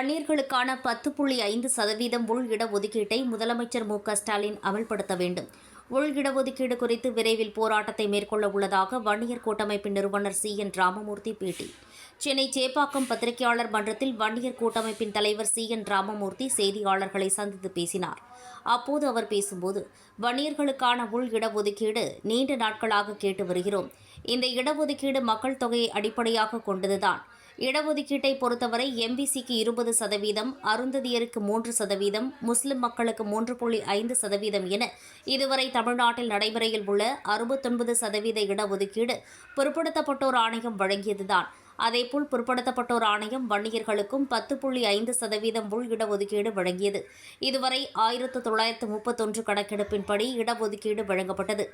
வன்னியர்களுக்கான பத்து புள்ளி ஐந்து சதவீதம் உள் இடஒதுக்கீட்டை முதலமைச்சர் மு க ஸ்டாலின் அமல்படுத்த வேண்டும். உள் இடஒதுக்கீடு குறித்து விரைவில் போராட்டத்தை மேற்கொள்ள உள்ளதாக வன்னியர் கூட்டமைப்பின் நிறுவனர் சி. என். ராமமூர்த்தி பேட்டி. சென்னை சேப்பாக்கம் பத்திரிகையாளர் மன்றத்தில் வன்னியர் கூட்டமைப்பின் தலைவர் சி. என். ராமமூர்த்தி செய்தியாளர்களை சந்தித்து பேசினார். அப்போது அவர் பேசும்போது வன்னியர்களுக்கான உள் இடஒதுக்கீடு நீண்ட நாட்களாக கேட்டு வருகிறோம். இந்த இடஒதுக்கீடு மக்கள் தொகையை அடிப்படையாக கொண்டதுதான். இடஒதுக்கீட்டை பொறுத்தவரை எம்பிசிக்கு இருபது சதவீதம் அருந்ததியருக்கு மூன்று சதவீதம் முஸ்லிம் மக்களுக்கு மூன்று புள்ளி ஐந்து சதவீதம் என இதுவரை தமிழ்நாட்டில் நடைமுறையில் உள்ள அறுபத்தொன்பது சதவீத இடஒதுக்கீடு பிற்படுத்தப்பட்டோர் ஆணையம் வழங்கியதுதான். அதேபோல் பிற்படுத்தப்பட்டோர் ஆணையம் வன்னியர்களுக்கும் பத்து புள்ளி ஐந்து சதவீதம் உள் இடஒதுக்கீடு வழங்கியது. இதுவரை ஆயிரத்து தொள்ளாயிரத்து முப்பத்தொன்று கணக்கெடுப்பின்படி இடஒதுக்கீடு வழங்கப்பட்டது.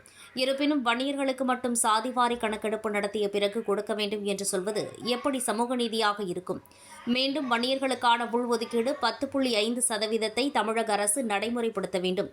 இருப்பினும் வன்னியர்களுக்கு மட்டும் சாதிவாரி கணக்கெடுப்பு நடத்திய பிறகு கொடுக்க வேண்டும் என்று சொல்வது எப்படி சமூக நீதியாக இருக்கும்? மீண்டும் வன்னியர்களுக்கான உள்ஒதுக்கீடு பத்து புள்ளி ஐந்து சதவீதத்தை தமிழக அரசு நடைமுறைப்படுத்த வேண்டும்.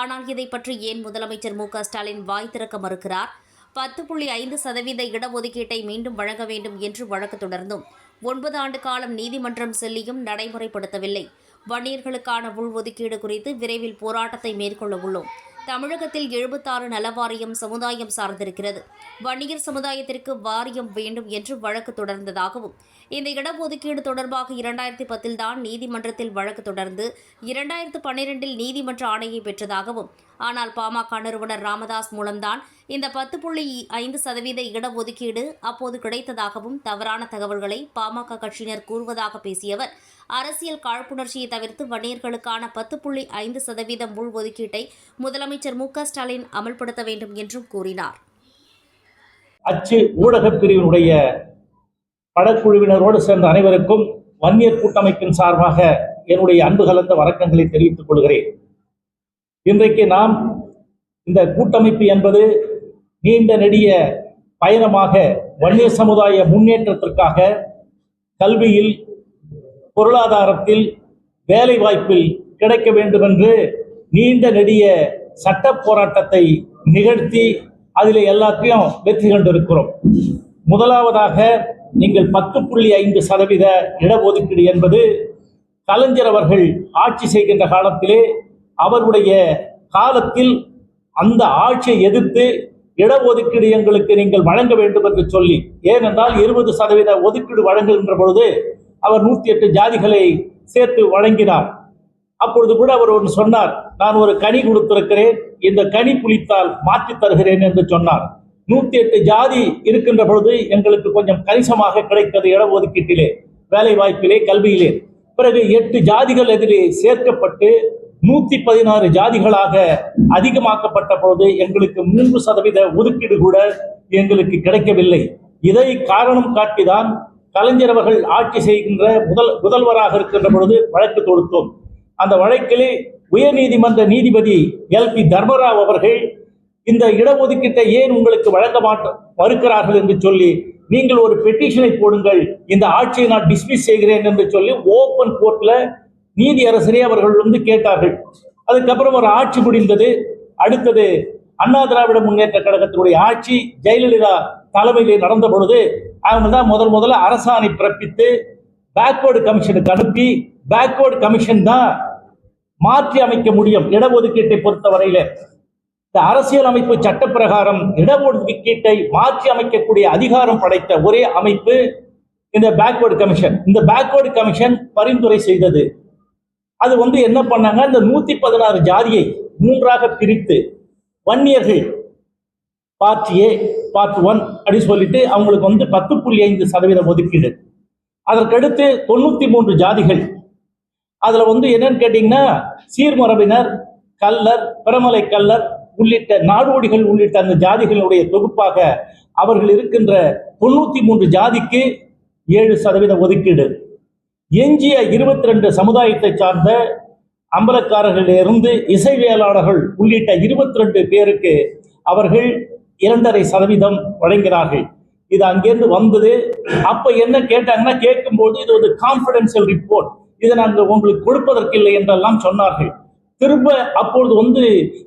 ஆனால் இதை பற்றி ஏன் முதலமைச்சர் மு க ஸ்டாலின் வாய் திறக்க மறுக்கிறார்? பத்து புள்ளி ஐந்து சதவீத இடஒதுக்கீட்டை மீண்டும் வழங்க வேண்டும் என்று வழக்கு தொடர்ந்தும் ஒன்பது ஆண்டு காலம் நீதிமன்றம் செல்லியும் நடைமுறைப்படுத்தவில்லை. வன்னியர்களுக்கான உள்ஒதுக்கீடு குறித்து விரைவில் போராட்டத்தை மேற்கொள்ள உள்ளோம். தமிழகத்தில் எழுபத்தாறு நலவாரியம் சமுதாயம் சார்ந்திருக்கிறது. வன்னியர் சமுதாயத்திற்கு வாரியம் வேண்டும் என்று வழக்கு தொடர்ந்ததாகவும் இந்த இடஒதுக்கீடு தொடர்பாக இரண்டாயிரத்தி பத்தில் தான் நீதிமன்றத்தில் வழக்கு தொடர்ந்து இரண்டாயிரத்து பன்னிரெண்டில் நீதிமன்ற ஆணையை பெற்றதாகவும் ஆனால் பாமக நிறுவனர் ராமதாஸ் மூலம்தான் இந்த பத்து புள்ளி ஐந்து சதவீத இடஒதுக்கீடு அப்போது கிடைத்ததாகவும் தவறான தகவல்களை பாமக கட்சியினர் கூறுவதாக பேசியவர் அரசியல் காழ்ப்புணர்ச்சியை தவிர்த்து வன்னியர்களுக்கான பத்து புள்ளி ஐந்து சதவீதம் உள்ஒதுக்கீட்டை முதலமைச்சர் மு க ஸ்டாலின் அமல்படுத்த வேண்டும் என்றும் கூறினார். அச்சு ஊடகப் பிரிவினுடைய படக்குழுவினரோடு சேர்ந்த அனைவருக்கும் வன்னியர் கூட்டமைப்பின் சார்பாக என்னுடைய அன்பு கலந்த வணக்கங்களை தெரிவித்துக் கொள்கிறேன். இன்றைக்கு நாம் இந்த கூட்டமைப்பு என்பது நீண்ட நெடிய பயணமாக வன்னியர் சமுதாய முன்னேற்றத்திற்காக கல்வியில் பொருளாதாரத்தில் வேலை வாய்ப்பில் கிடைக்க வேண்டும் என்று நீண்ட நெடிய சட்ட போராட்டத்தை நிகழ்த்தி அதில் எல்லாத்தையும் வெற்றி கண்டிருக்கிறோம். முதலாவதாக நீங்கள் பத்து புள்ளி ஐந்து சதவீத இடஒதுக்கீடு என்பது கலைஞர் அவர்கள் ஆட்சி செய்கின்ற காலத்திலே அவருடைய காலத்தில் அந்த ஆட்சியை எதிர்த்து இடஒதுக்கீடு எங்களுக்கு நீங்கள் வழங்க வேண்டும் என்று சொல்லி ஏனென்றால் இருபது சதவீத ஒதுக்கீடு வழங்குகின்ற பொழுது அவர் நூத்தி எட்டு ஜாதிகளை சேர்த்து வழங்கினார். அப்பொழுது கூட அவர் ஒன்று சொன்னார் நான் ஒரு கனி கொடுத்திருக்கிறேன் இந்த கனி புளித்தால் மாற்றி தருகிறேன் என்று சொன்னார். நூத்தி எட்டு ஜாதி இருக்கின்ற பொழுது எங்களுக்கு கொஞ்சம் கணிசமாக கிடைத்தது இடஒதுக்கீட்டிலே வேலை வாய்ப்பிலே கல்வியிலே. பிறகு எட்டு ஜாதிகள் எதிரே சேர்க்கப்பட்டு நூத்தி பதினாறு ஜாதிகளாக அதிகமாக்கப்பட்ட பொழுது எங்களுக்கு மூன்று சதவீத ஒதுக்கீடு கூட எங்களுக்கு கிடைக்கவில்லை. இதை காரணம் காட்டிதான் கலைஞர் அவர்கள் ஆட்சி செய்கின்ற முதல் முதல்வராக இருக்கின்ற பொழுது வழக்கு தொடுத்தோம். அந்த வழக்கிலே உயர்நீதிமன்ற நீதிபதி எல் பி தர்மராவ் அவர்கள் இந்த இடஒதுக்கீட்டை ஏன் உங்களுக்கு வழங்க மாட்ட மறுக்கிறார்கள் என்று சொல்லி நீங்கள் ஒரு பெட்டிஷனை போடுங்கள் இந்த ஆட்சியை நான் டிஸ்மிஸ் செய்கிறேன் என்று சொல்லி ஓபன் கோர்ட்ல நீதி அரசரே அவர்கள் வந்து கேட்டார்கள். அதுக்கப்புறம் ஒரு ஆட்சி முடிந்தது. அடுத்தது அண்ணா திராவிட முன்னேற்ற கழகத்தினுடைய ஆட்சி ஜெயலலிதா தலைமையில் நடந்த பொழுது அவங்க தான் முதல் முதல்ல அரசாணை பிறப்பித்து பேக்வேர்டு கமிஷனுக்கு அனுப்பி பேக்வேர்டு கமிஷன் தான் மாற்றி அமைக்க முடியும் இடஒதுக்கீட்டை பொறுத்தவரையில. இந்த அரசியல் அமைப்பு சட்ட பிரகாரம் இடஒதுக்கீட்டை மாற்றி அமைக்கக்கூடிய அதிகாரம் படைத்த ஒரே அமைப்பு இந்த பேக்வேர்டு கமிஷன். இந்த பேக்வேர்டு கமிஷன் பரிந்துரை செய்தது. அது வந்து என்ன பண்ணாங்க? இந்த நூத்தி பதினாறு ஜாதியை மூன்றாக பிரித்து வன்னியர்கள் பார்ட் ஏ பார்ட் ஒன் அப்படின்னு சொல்லிட்டு அவங்களுக்கு வந்து பத்து புள்ளி ஐந்து சதவீதம் ஒதுக்கீடு. அதற்கடுத்து தொண்ணூத்தி மூன்று ஜாதிகள். அதுல வந்து என்னன்னு கேட்டீங்கன்னா சீர்மரபினர் கல்லர் பிரமலை கல்லர் உள்ளிட்ட நாடோடிகள் உள்ளிட்ட அந்த ஜாதிகளுடைய தொகுப்பாக அவர்கள் இருக்கின்ற தொண்ணூத்தி மூன்று ஜாதிக்கு ஏழு சதவீத ஒதுக்கீடு. எஞ்சிய இருபத்தி ரெண்டு சமுதாயத்தை சார்ந்த அம்பலக்காரர்களிலிருந்து இசைவியலாளர்கள் உள்ளிட்ட இருபத்தி ரெண்டு பேருக்கு அவர்கள் இரண்டரை சதவீதம் வழங்கினார்கள். இது அங்கேருந்து வந்தது. அப்ப என்ன கேட்டாங்கன்னா கேட்கும்போது இது ஒரு கான்பிடென்சியல் ரிப்போர்ட் இதை நாங்கள் உங்களுக்கு கொடுப்பதற்கில்லை என்றெல்லாம் சொன்னார்கள். திரும்ப அப்பொழுது வந்து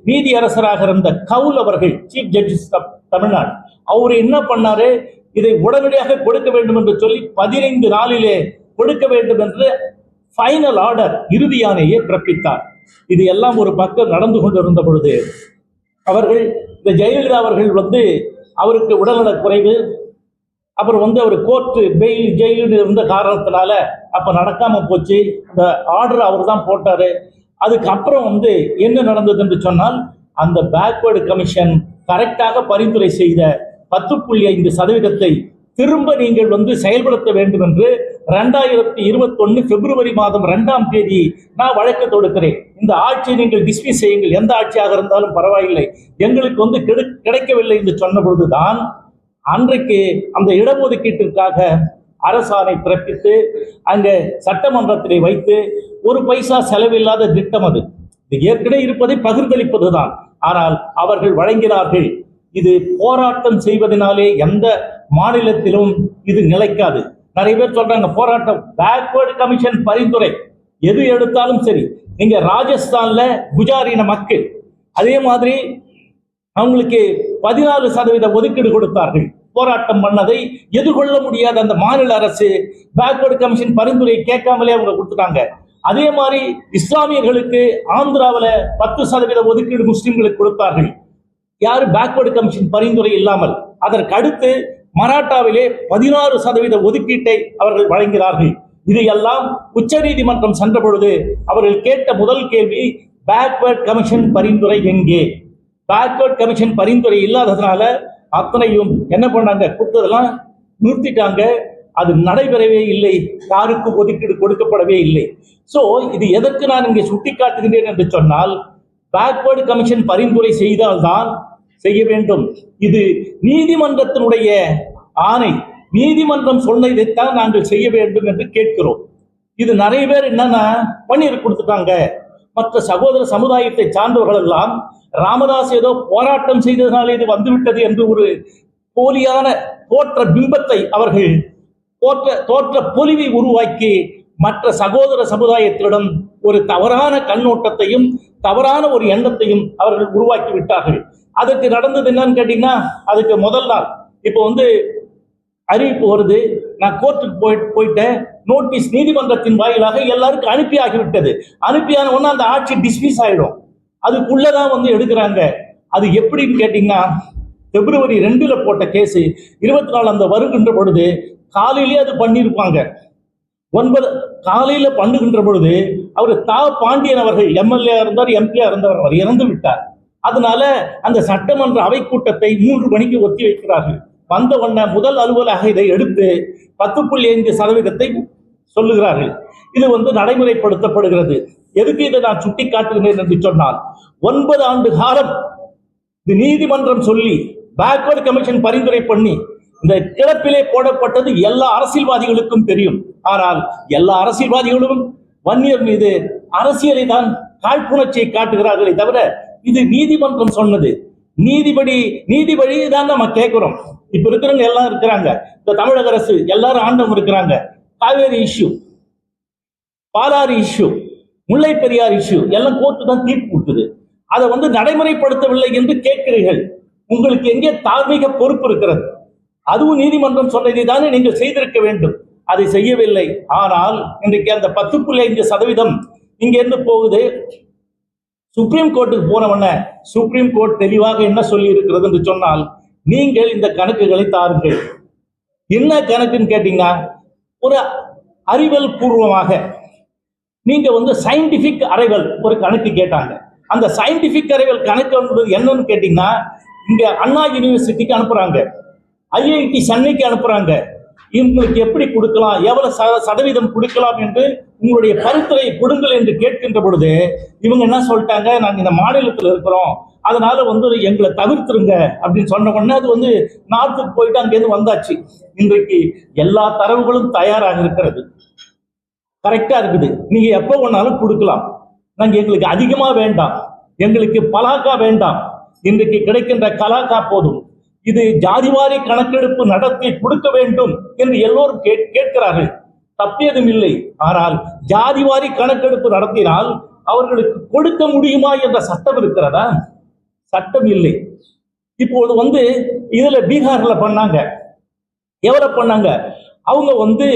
நீதி அரசராக இருந்த கவுல் அவர்கள் சீஃப் ஜஸ்டிஸ் தமிழ்நாடு அவர் என்ன பண்ணாரு? இதை உடனடியாக கொடுக்க வேண்டும் என்று சொல்லி பதினைந்து நாளிலே கொடுக்க வேண்டும் என்று ஃபைனல் ஆர்டர் இறுதியானையே பிறப்பித்தார். இது எல்லாம் ஒரு பக்கம் நடந்து கொண்டிருந்த பொழுது அவர்கள் இந்த ஜெயலலிதா அவர்கள் வந்து அவருக்கு உடல்நலக் குறைவு அப்புறம் வந்து அவர் கோர்ட்டு பெயில் ஜெயிலில் இருந்த காரணத்தினால அப்ப நடக்காம போச்சு. அந்த ஆர்டர் அவர் தான் போட்டாரு. அதுக்கப்புறம் வந்து என்ன நடந்தது என்று சொன்னால் அந்த பேக்வேர்டு கமிஷன் கரெக்டாக பரிந்துரை செய்த பத்து புள்ளி ஐந்து சதவீதத்தை திரும்ப நீங்கள் வந்து செயல்படுத்த வேண்டும் என்று ரெண்டாயிரத்தி இருபத்தொன்னு பிப்ரவரி மாதம் ரெண்டாம் தேதி நான் வழக்கு தொடுக்கிறேன். இந்த ஆட்சியை நீங்கள் டிஸ்மிஸ் செய்யுங்கள். எந்த ஆட்சியாக இருந்தாலும் பரவாயில்லை. எங்களுக்கு வந்து கிடை- கிடைக்கவில்லை என்று சொன்ன பொழுதுதான் அன்றைக்கு அந்த இடஒதுக்கீட்டிற்காக அரசாணை பிறப்பித்து அங்கே சட்டமன்றத்திலே வைத்து ஒரு பைசா செலவில்லாத திட்டம் அது. இது ஏற்கனவே இருப்பதை பகிர்ந்தளிப்பதுதான். ஆனால் அவர்கள் வழங்கினார்கள். இது போராட்டம் செய்வதனாலே எந்த மாநிலத்திலும் இது நிலைக்காது. நிறைய பேர் சொல்றாங்க போராட்டம் பேக்வேர்டு கமிஷன் பரிந்துரை. எது எடுத்தாலும் சரி நீங்க ராஜஸ்தான்ல குஜாரின மக்கள் அதே மாதிரி அவங்களுக்கு பதினாலு சதவீத ஒதுக்கீடு கொடுத்தார்கள். போராட்டம் பண்ணதை எதிர்கொள்ள முடியாத அந்த மாநில அரசு பேக்வர்டு கமிஷன் பரிந்துரை கேட்காமலே அவங்க கொடுத்துட்டாங்க. அதே மாதிரி இஸ்லாமியர்களுக்கு ஆந்திராவில் பத்து சதவீத ஒதுக்கீடு முஸ்லிம்களுக்கு கொடுத்தார்கள். யாரும் பேக்வர்டு கமிஷன் பரிந்துரை இல்லாமல் அதற்கு அடுத்து மராட்டாவிலே பதினாறு சதவீத ஒதுக்கீட்டை அவர்கள் வழங்கிறார்கள் இதையெல்லாம் உச்சநீதிமன்றம் சென்ற பொழுது அவர்கள் கேட்ட முதல் கேள்வி பேக்வர்ட் கமிஷன் பரிந்துரை எங்கே? பேக்வர்ட் கமிஷன் பரிந்துரை இல்லாததுனால அத்தனையும் என்ன பண்ணாங்க? கொடுத்ததெல்லாம் நிறுத்திட்டாங்க. அது நடைபெறவே இல்லை. யாருக்கும் ஒதுக்கீடு கொடுக்கப்படவே இல்லை. ஸோ இது எதற்கு நான் இங்கே சுட்டிக்காட்டுகிறேன் என்று சொன்னால் பேக்வர்டு கமிஷன் பரிந்துரை செய்தால்தான் செய்ய வேண்டும். இது நீதிமன்றத்தினுடைய ஆணை. நீதிமன்றம் சொன்னதைத்தான் நாங்கள் செய்ய வேண்டும் என்று கேட்கிறோம். இது நிறைய பேர் என்னன்னா பன்னீர் கொடுத்துட்டாங்க. மற்ற சகோதர சமுதாயத்தை சார்ந்தவர்கள் எல்லாம் ராமதாஸ் ஏதோ போராட்டம் செய்ததனால இது வந்துவிட்டது என்று ஒரு போலியான தோற்ற பிம்பத்தை அவர்கள் தோற்ற தோற்ற பொலிவை உருவாக்கி மற்ற சகோதர சமுதாயத்திடம் ஒரு தவறான கண்ணோட்டத்தையும் தவறான ஒரு எண்ணத்தையும் அவர்கள் உருவாக்கி விட்டார்கள். அதுக்கு நடந்தது என்னன்னு கேட்டீங்கன்னா அதுக்கு முதல் நாள். இப்போ வந்து அறிவிப்பு வருது. நான் கோர்ட்டுக்கு போய் போயிட்டேன். நோட்டீஸ் நீதிமன்றத்தின் வாயிலாக எல்லாருக்கும் அனுப்பி ஆகிவிட்டது அனுப்பியான உடனே அந்த ஆட்சி டிஸ்மிஸ் ஆயிடும். அதுக்குள்ளதான் வந்து எடுக்கிறாங்க. அது எப்படின்னு கேட்டீங்கன்னா பிப்ரவரி ரெண்டுல போட்ட கேஸ் இருபத்தி நாலு அந்த வருகின்ற பொழுது காலையிலேயே அது பண்ணியிருப்பாங்க. ஒன்பது காலையில பண்ணுகின்ற பொழுது அவர் தா. பாண்டியன் அவர்கள் எம்எல்ஏ இருந்தார் எம்பியா இருந்தவர் அவர் இறந்து விட்டார். அதனால அந்த சட்டமன்ற அவை கூட்டத்தை மூன்று மணிக்கு ஒத்தி வைக்கிறார்கள். வந்த உடனே முதல் அலுவலாக இதை எடுத்து பத்து புள்ளி ஐந்து சதவீதத்தை சொல்லுகிறார்கள். இது வந்து நடைமுறைப்படுத்தப்படுகிறது. எதுக்கு இதை நான் சுட்டி காட்டுகிறேன் என்று சொன்னால் ஒன்பது ஆண்டு காலம் இது நீதிமன்றம் சொல்லி பேக்வர்டு கமிஷன் பரிந்துரை பண்ணி இந்த கிடப்பிலே போடப்பட்டது எல்லா அரசியல்வாதிகளுக்கும் தெரியும். ஆனால் எல்லா அரசியல்வாதிகளும் வன்னியர் மீது அரசியலை தான் காழ்ப்புணர்ச்சியை காட்டுகிறார்களே தவிர இது நீதிமன்றம் சொன்னது. நீதிபடி நீதிபடி தான் நம்ம கேட்கிறோம் இப்ப இருக்கிறவங்க எல்லாம் இருக்கிறாங்க. இந்த தமிழக அரசு எல்லாரும் ஆண்டவங்க இருக்கிறாங்க. Kaveri issue Palar issue Mullai Periyar issue எல்லாம் கோர்ட்டு தான் தீர்ப்பு கொடுத்தது அதை வந்து நடைமுறைப்படுத்தவில்லை என்று கேட்கிறீர்கள். உங்களுக்கு எங்கே தார்மீக பொறுப்பு இருக்கிறது? அதுவும் நீதிமன்றம் சொன்னதை தானே நீங்கள் செய்திருக்க வேண்டும். அதை செய்யவில்லை. ஆனால் இன்றைக்கு அந்த பத்து புள்ளி ஐந்து சதவீதம் இங்கிருந்து போகுது. சுப்ரீம் கோர்ட்டுக்கு போனவன சுப்ரீம் கோர்ட் தெளிவாக என்ன சொல்லி இருக்கிறது என்று சொன்னால் நீங்கள் இந்த கணக்குகளை தாருங்கள். என்ன கணக்குன்னு கேட்டீங்கன்னா ஒரு அறிவியல் பூர்வமாக நீங்க வந்து சயின்டிபிக் அறைவல் ஒரு கணக்கு கேட்டாங்க. அந்த சயின்டிபிக் அறைவல் கணக்கு என்பது என்னன்னு கேட்டீங்கன்னா இங்க அண்ணா யூனிவர்சிட்டிக்கு அனுப்புறாங்க. ஐஐடி சென்னைக்கு அனுப்புறாங்க. இவங்களுக்கு எப்படி கொடுக்கலாம்? எவ்வளவு சத- சதவீதம் கொடுக்கலாம் என்று உங்களுடைய பரிந்துரையை கொடுங்கள் என்று கேட்கின்ற பொழுது இவங்க என்ன சொல்லிட்டாங்க? நாங்க இந்த மாநிலத்தில் இருக்கிறோம். அதனால வந்து எங்களை தவிர்த்துருங்க அப்படின்னு சொன்ன உடனே அது வந்து நார்த்துக்கு போயிட்டு அங்கேருந்து வந்தாச்சு. இன்றைக்கு எல்லா தரவுகளும் தயாராக இருக்கிறது. கரெக்டா இருக்குது. நீங்க எப்போ வேணாலும் கொடுக்கலாம். நாங்க எங்களுக்கு அதிகமா வேண்டாம். எங்களுக்கு பலாக்கா வேண்டாம். இன்றைக்கு கிடைக்கின்ற கலாக்கா போதும். இது ஜாதிவாரி கணக்கெடுப்பு நடத்தி கொடுக்க வேண்டும் என்று எல்லோரும் கேட்கிறார்கள். தப்பியதும் இல்லை ஆனால் ஜாதிவாரி கணக்கெடுப்பு நடத்தினால் அவர்களுக்கு கொடுக்க முடியுமா என்ற சட்டம் இருக்கிறதா? சட்டம் இல்லை இப்போது வந்து இதுல பீகார்ல பண்ணாங்க. எவ்வளவு பண்ணாங்க? அவங்க வந்து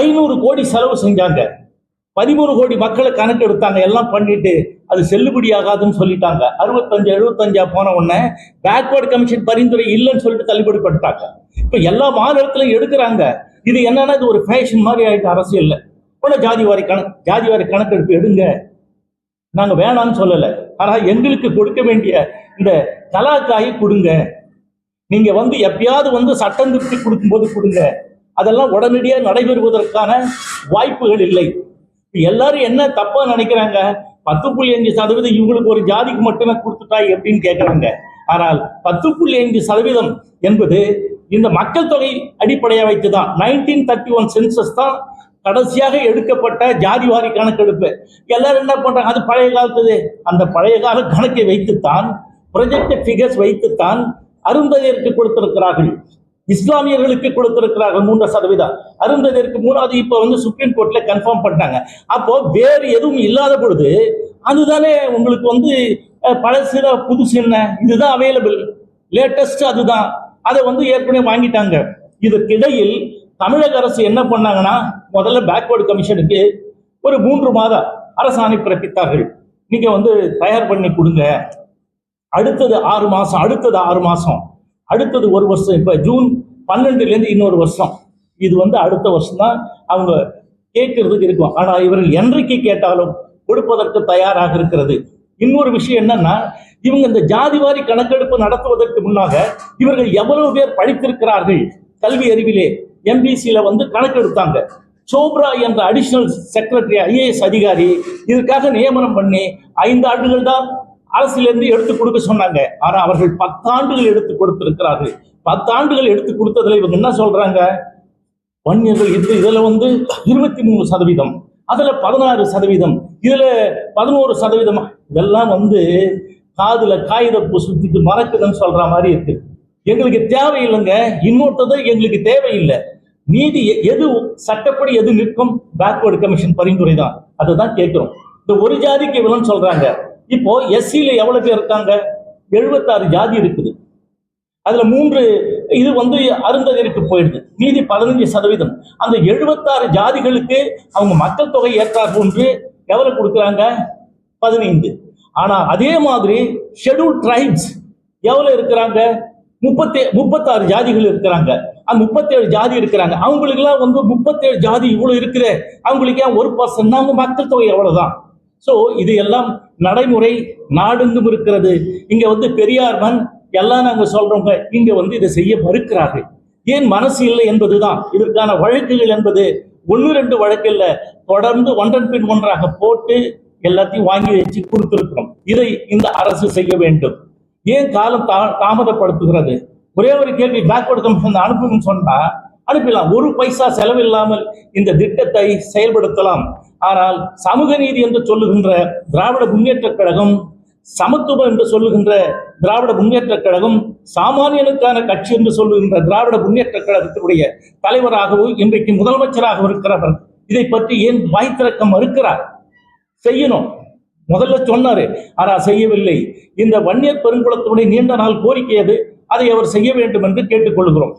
ஐநூறு கோடி செலவு செஞ்சாங்க. பதிமூணு கோடி மக்களை கணக்கு எடுத்தாங்க எல்லாம் பண்ணிட்டு அது செல்லுபடியாகாதுன்னு சொல்லிட்டாங்க. அறுபத்தஞ்சு எழுபத்தஞ்சா போன உடனே பேக்வர்டு கமிஷன் பரிந்துரை இல்லைன்னு சொல்லிட்டு தள்ளுபடி பண்ணிட்டாங்க இப்ப எல்லா மாநிலத்திலும் எடுக்கிறாங்க. இது என்னன்னா இது ஒரு ஃபேஷன் மாதிரி ஆயிட்டு அரசியல்ல. ஒன்றும் ஜாதி வாரி கணக்கு ஜாதி வாரி கணக்கெடுப்பு எடுங்க. நாங்கள் வேணாம்னு சொல்லலை. ஆனால் எங்களுக்கு கொடுக்க வேண்டிய இந்த கலாக்காயை கொடுங்க. நீங்கள் வந்து எப்பயாவது வந்து சட்டம் திருத்தி கொடுக்கும்போது கொடுங்க. அதெல்லாம் உடனடியாக நடைபெறுவதற்கான வாய்ப்புகள் இல்லை. எல்லாரும் என்ன தப்பாக நினைக்கிறாங்க? பத்து புள்ளி அஞ்சு சதவீதம் இவங்களுக்கு ஒரு ஜாதிக்கு மட்டுமே கொடுத்துட்டா எப்படின்னு கேட்குறாங்க ஆனால் பத்து புள்ளி அஞ்சு சதவீதம் என்பது இந்த மக்கள் தொகை அடிப்படையாக வைத்துதான் நைன்டீன் தேர்ட்டி ஒன் சென்சஸ் தான் கடைசியாக எடுக்கப்பட்ட ஜாதிவாரி கணக்கெடுப்பு. எல்லாரும் என்ன பண்றாங்க? அது பழைய காலத்துது. அந்த பழைய கால கணக்கை வைத்துத்தான் ப்ரொஜெக்ட் ஃபிகர்ஸ் வைத்துத்தான் அருந்ததியருக்கு கொடுத்திருக்கிறார்கள். இஸ்லாமியர்களுக்கு கொடுத்திருக்கிறார்கள் மூன்று சதவீதம். அருந்ததியருக்கு மூணாவது இப்போ வந்து சுப்ரீம் கோர்ட்ல கன்ஃபார்ம் பண்ணிட்டாங்க. அப்போ வேறு எதுவும் இல்லாத பொழுது அதுதானே உங்களுக்கு வந்து அஹ், பழசுல புதுசு என்ன? இதுதான் அவைலபிள் லேட்டஸ்ட் அதுதான். அதை வந்து ஏற்கனவே வாங்கிட்டாங்க. இதற்கிடையில் தமிழக அரசு என்ன பண்ணாங்கன்னா முதல்ல பேக்வர்டு கமிஷனுக்கு ஒரு மூன்று மாத அரசாணை பிறப்பித்தார்கள். நீங்க வந்து தயார் பண்ணி கொடுங்க. அடுத்தது ஆறு மாசம் அடுத்தது ஆறு மாசம். அடுத்தது ஒரு வருஷம் இப்ப ஜூன் பன்னெண்டுல இருந்து இன்னொரு வருஷம். இது வந்து அடுத்த வருஷம் தான் அவங்க கேட்கறதுக்கு இருக்கும். ஆனா இவர்கள் என்றைக்கு கேட்டாலும் கொடுப்பதற்கு தயாராக இருக்கிறது. இன்னொரு விஷயம் என்னன்னா இவங்க இந்த ஜாதிவாரி கணக்கெடுப்பு நடத்துவதற்கு முன்னாக இவர்கள் எவ்வளவு பேர் படித்திருக்கிறார்கள் கல்வி அறிவிலே? எம்பிசியில வந்து கணக்கெடுத்தாங்க. சோப்ரா என்ற அடிஷனல் செக்ரட்டரி ஐஏஎஸ் அதிகாரி இதற்காக நியமனம் பண்ணி ஐந்து ஆண்டுகள் தான் அரசிலிருந்து எடுத்து கொடுக்க சொன்னாங்க. ஆனா அவர்கள் பத்தாண்டுகள் எடுத்து கொடுத்திருக்கிறார்கள். பத்தாண்டுகள் எடுத்து கொடுத்ததுல இவங்க என்ன சொல்றாங்க? வன்னியர்கள் இது இதுல வந்து இருபத்தி மூணு சதவீதம். அதுல பதினாறு சதவீதம் இதுல பதினோரு சதவீதம் இதெல்லாம் வந்து காதுல காகிதப்பு சுத்திட்டு மறக்குதுன்னு சொல்ற மாதிரி இருக்கு. எங்களுக்கு தேவையில்லைங்க இன்னொருத்தது எங்களுக்கு தேவையில்லை. நீதி எ- எது சட்டப்படி எது நிற்கும்? பேக்வர்டு கமிஷன் பரிந்துரை தான். அதை தான் கேட்கிறோம். இந்த ஒரு ஜாதிக்கு இவ்வளோன்னு சொல்றாங்க. இப்போ எஸ்சியில எவ்வளவு பேர் இருக்காங்க? எழுபத்தாறு ஜாதி இருக்குது. அதுல மூன்று இது வந்து அருந்ததிற்கு போயிடுது. மீதி பதினஞ்சு சதவீதம். அந்த எழுபத்தாறு ஜாதிகளுக்கு அவங்க மக்கள் தொகை ஏற்றார் போன்று எவ்வளவு கொடுக்குறாங்க? பதினைந்து. ஆனால் அதே மாதிரி ஷெட்யூல் ட்ரைப்ஸ் எவ்வளோ இருக்கிறாங்க? முப்பத்தே முப்பத்தாறு ஜாதிகள் இருக்கிறாங்க. அந்த முப்பத்தேழு ஜாதி இருக்கிறாங்க. அவங்களுக்குலாம் வந்து முப்பத்தேழு ஜாதி இவ்வளோ இருக்கிற அவங்களுக்கு ஏன் ஒரு பர்சன்ட் அவங்க மக்கள் தொகை எவ்வளோதான் ஸோ இது எல்லாம் நடைமுறை நாடெங்கும் இருக்கிறது. இங்கே வந்து பெரியார்மன் எல்லாம் நாங்க சொல்றோங்க. இங்க வந்து இதை செய்ய மறுக்கிறார்கள். ஏன் மனசு இல்லை என்பதுதான். இதற்கான வழக்குகள் என்பது ஒன்று ரெண்டு வழக்கு தொடர்ந்து ஒன்றன் பின் ஒன்றாக போட்டு எல்லாத்தையும் வாங்கி வச்சு கொடுத்திருக்கிறோம். இதை இந்த அரசு செய்ய வேண்டும். ஏன் காலம் தா- தாமதப்படுத்துகிறது? ஒரே ஒரு கேள்வி பேக்வர்டு கமிஷன் அனுப்புன்னு சொன்னா அனுப்பிடலாம். ஒரு பைசா செலவில்லாமல் இந்த திட்டத்தை செயல்படுத்தலாம். ஆனால் சமூக நீதி என்று சொல்லுகின்ற திராவிட முன்னேற்றக் கழகம் சமத்துவம் என்று சொல்லுகின்ற திராவிட முன்னேற்றக் கழகம் சாமானியனுக்கான கட்சி என்று சொல்லுகின்ற திராவிட முன்னேற்ற கழகத்தினுடைய தலைவராகவும் இன்றைக்கு முதலமைச்சராகவும் இருக்கிறவர் இதை பற்றி ஏன் வாய் திறக்க மறுக்கிறார்? செய்யணும். முதல்ல சொன்னாரு ஆனா செய்யவில்லை. இந்த வன்னியர் பெருங்குளத்துடைய நீண்ட நாள் கோரிக்கை அது. அதை அவர் செய்ய வேண்டும் என்று கேட்டுக்கொள்கிறோம்.